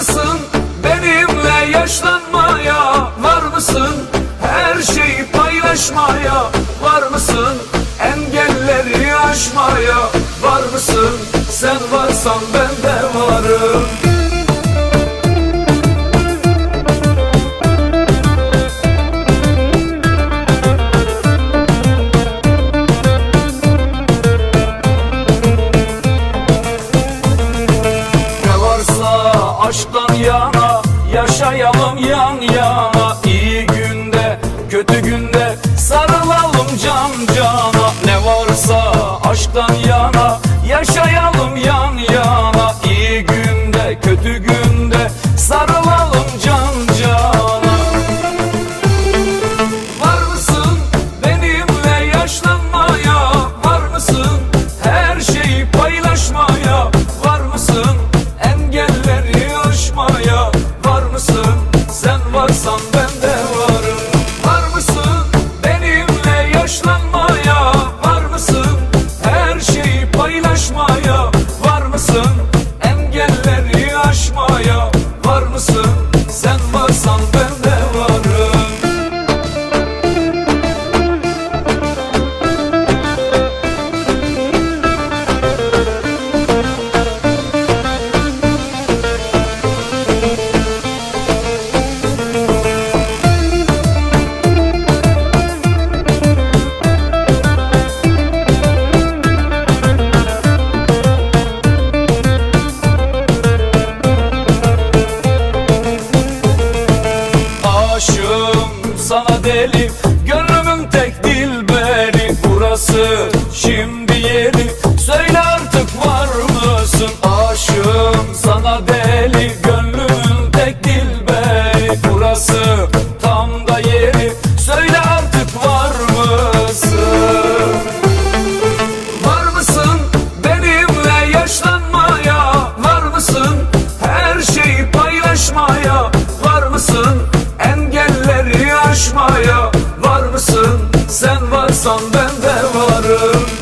mısın? Benimle yaşlanmaya var mısın? Her şeyi paylaşmaya var mısın? Engelleri aşmaya var mısın? Sen varsan ben de varım aşktan yana Yaşayalım yan yana. İyi günde kötü günde Sarılalım can cana. Ne varsa aşktan yana Yaşayalım yan yana. İyi günde kötü günde Sarılalım paylaşmaya sana deli. Gönlümün tek dilberi. Burası şimdi yeri Söyle artık var mısın? Aşığım sana deli. Gönlümün tek dilberi. Burası tam da yeri Söyle Korkmaya var mısın? Sen varsan ben de varım